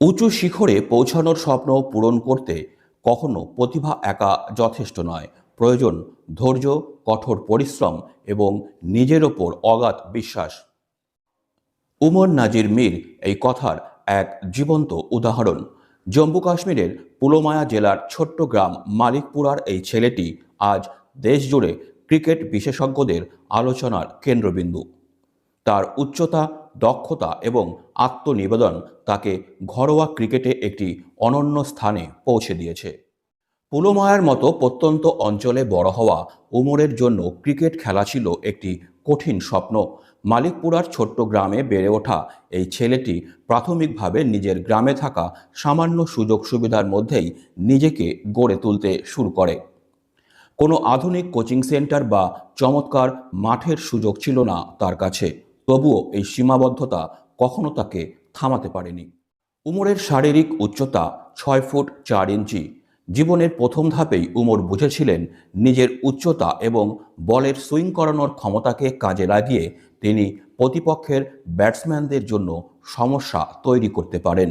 উঁচু শিখরে পৌঁছানোর স্বপ্ন পূরণ করতে কখনো প্রতিভা একা যথেষ্ট নয়। প্রয়োজন ধৈর্য, কঠোর পরিশ্রম এবং নিজের ওপর অগাধ বিশ্বাস। উমর নাজির মীর এই কথার এক জীবন্ত উদাহরণ। জম্মু কাশ্মীরের পুলমায়া জেলার ছোট্ট গ্রাম মালিকপুরার এই ছেলেটি আজ দেশজুড়ে ক্রিকেট বিশেষজ্ঞদের আলোচনার কেন্দ্রবিন্দু। তার উচ্চতা, দক্ষতা এবং আত্মনিবেদন তাকে ঘরোয়া ক্রিকেটে একটি অনন্য স্থানে পৌঁছে দিয়েছে। পুলমায়ার মতো প্রত্যন্ত অঞ্চলে বড় হওয়া উমরের জন্য ক্রিকেট খেলা ছিল একটি কঠিন স্বপ্ন। মালিকপুরার ছোট্ট গ্রামে বেড়ে ওঠা এই ছেলেটি প্রাথমিকভাবে নিজের গ্রামে থাকা সামান্য সুযোগ সুবিধার মধ্যেই নিজেকে গড়ে তুলতে শুরু করে। কোনো আধুনিক কোচিং সেন্টার বা চমৎকার মাঠের সুযোগ ছিল না তার কাছে। তবুও এই সীমাবদ্ধতা কখনো তাকে থামাতে পারেনি। উমরের শারীরিক উচ্চতা ছয় ফুট চার ইঞ্চি। জীবনের প্রথম ধাপেই উমর বুঝেছিলেন নিজের উচ্চতা এবং বলের সুইং করানোর ক্ষমতাকে কাজে লাগিয়ে তিনি প্রতিপক্ষের ব্যাটসম্যানদের জন্য সমস্যা তৈরি করতে পারেন।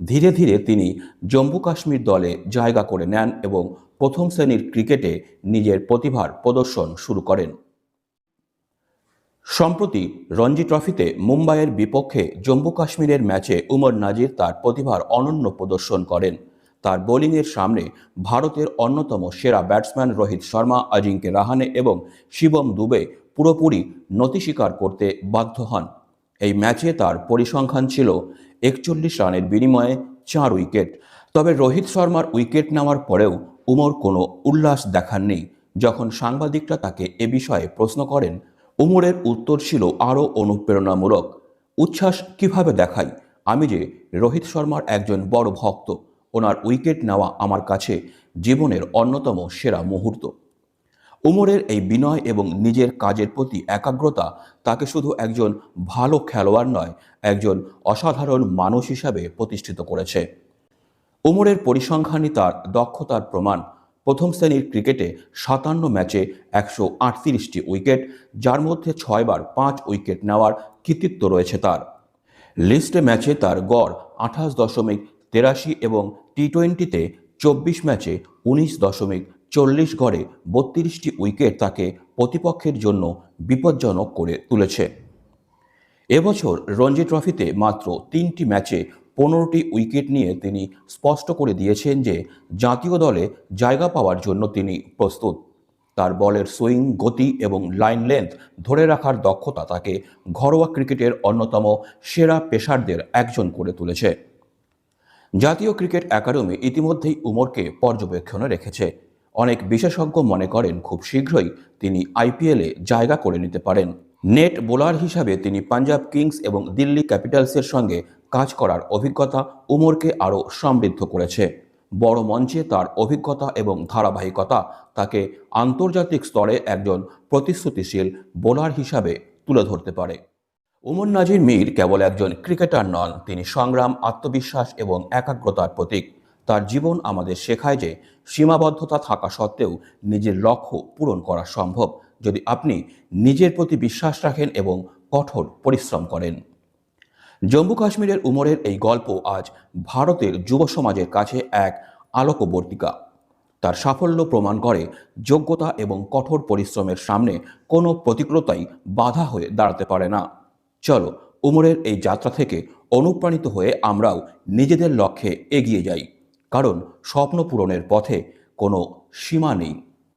ধীরে ধীরে তিনি জম্মু কাশ্মীর দলে জায়গা করে নেন এবং প্রথম শ্রেণির ক্রিকেটে নিজের প্রতিভার প্রদর্শন শুরু করেন। সম্প্রতি রঞ্জি ট্রফিতে মুম্বাইয়ের বিপক্ষে জম্মু কাশ্মীরের ম্যাচে উমর নাজির তার প্রতিভার অনন্য প্রদর্শন করেন। তার বোলিংয়ের সামনে ভারতের অন্যতম সেরা ব্যাটসম্যান রোহিত শর্মা অজিঙ্ক্য রাহানে এবং শিবম দুবে পুরোপুরি নতি স্বীকার করতে বাধ্য হন। এই ম্যাচে তার পরিসংখ্যান ছিল একচল্লিশ রানের বিনিময়ে চার উইকেট। তবে রোহিত শর্মার উইকেট নেওয়ার পরেও উমর কোনো উল্লাস দেখাননি। যখন সাংবাদিকরা তাকে এ বিষয়ে প্রশ্ন করেন উমরের উত্তর ছিল আরও অনুপ্রেরণামূলক। উচ্ছ্বাস কীভাবে দেখাই? আমি যে রোহিত শর্মার একজন বড় ভক্ত, ওনার উইকেট নেওয়া আমার কাছে জীবনের অন্যতম সেরা মুহূর্ত। উমরের এই বিনয় এবং নিজের কাজের প্রতি একাগ্রতা তাকে শুধু একজন ভালো খেলোয়াড় নয়, একজন অসাধারণ মানুষ হিসাবে প্রতিষ্ঠিত করেছে। উমরের পরিসংখ্যানই তার দক্ষতার প্রমাণ। প্রথম শ্রেণির ক্রিকেটে সাতান্ন ম্যাচে একশো আটত্রিশটি উইকেট, যার মধ্যে ছয়বার পাঁচ উইকেট নেওয়ার কৃতিত্ব রয়েছে তার। লিস্টে ম্যাচে তার গড় আঠাশ দশমিক তেরাশি এবং টি টোয়েন্টিতে চব্বিশ ম্যাচে উনিশ দশমিক চল্লিশ গড়ে বত্রিশটি উইকেট তাকে প্রতিপক্ষের জন্য বিপজ্জনক করে তুলেছে। এবছর রঞ্জি ট্রফিতে মাত্র তিনটি ম্যাচে পনেরোটি উইকেট নিয়ে তিনি স্পষ্ট করে দিয়েছেন যে জাতীয় দলে জায়গা পাওয়ার জন্য তিনি প্রস্তুত। তার বলের সুইং, গতি এবং লাইন লেন্থ ধরে রাখার দক্ষতা তাকে ঘরোয়া ক্রিকেটের অন্যতম সেরা পেশারদের একজন করে তুলেছে। জাতীয় ক্রিকেট একাডেমি ইতিমধ্যেই উমরকে পর্যবেক্ষণে রেখেছে। অনেক বিশেষজ্ঞ মনে করেন খুব শীঘ্রই তিনি আইপিএলে জায়গা করে নিতে পারেন। নেট বোলার হিসাবে তিনি পাঞ্জাব কিংস এবং দিল্লি ক্যাপিটালসের সঙ্গে কাজ করার অভিজ্ঞতা উমরকে আরও সমৃদ্ধ করেছে। বড় মঞ্চে তার অভিজ্ঞতা এবং ধারাবাহিকতা তাকে আন্তর্জাতিক স্তরে একজন প্রতিশ্রুতিশীল বোলার হিসাবে তুলে ধরতে পারে। উমর নাজির মীর কেবল একজন ক্রিকেটার নন, তিনি সংগ্রাম, আত্মবিশ্বাস এবং একাগ্রতার প্রতীক। তার জীবন আমাদের শেখায় যে সীমাবদ্ধতা থাকা সত্ত্বেও নিজের লক্ষ্য পূরণ করা সম্ভব। যদি আপনি নিজের প্রতি বিশ্বাস রাখেন এবং কঠোর পরিশ্রম করেন। জম্মু কাশ্মীরের উমরের এই গল্প আজ ভারতের যুব সমাজের কাছে এক আলোকবর্তিকা। তার সাফল্য প্রমাণ করে যোগ্যতা এবং কঠোর পরিশ্রমের সামনে কোনো প্রতিকূলতাই বাধা হয়ে দাঁড়াতে পারে না। চলো, উমরের এই যাত্রা থেকে অনুপ্রাণিত হয়ে আমরাও নিজেদের লক্ষ্যে এগিয়ে যাই। কারণ স্বপ্ন পূরণের পথে কোনো সীমা নেই।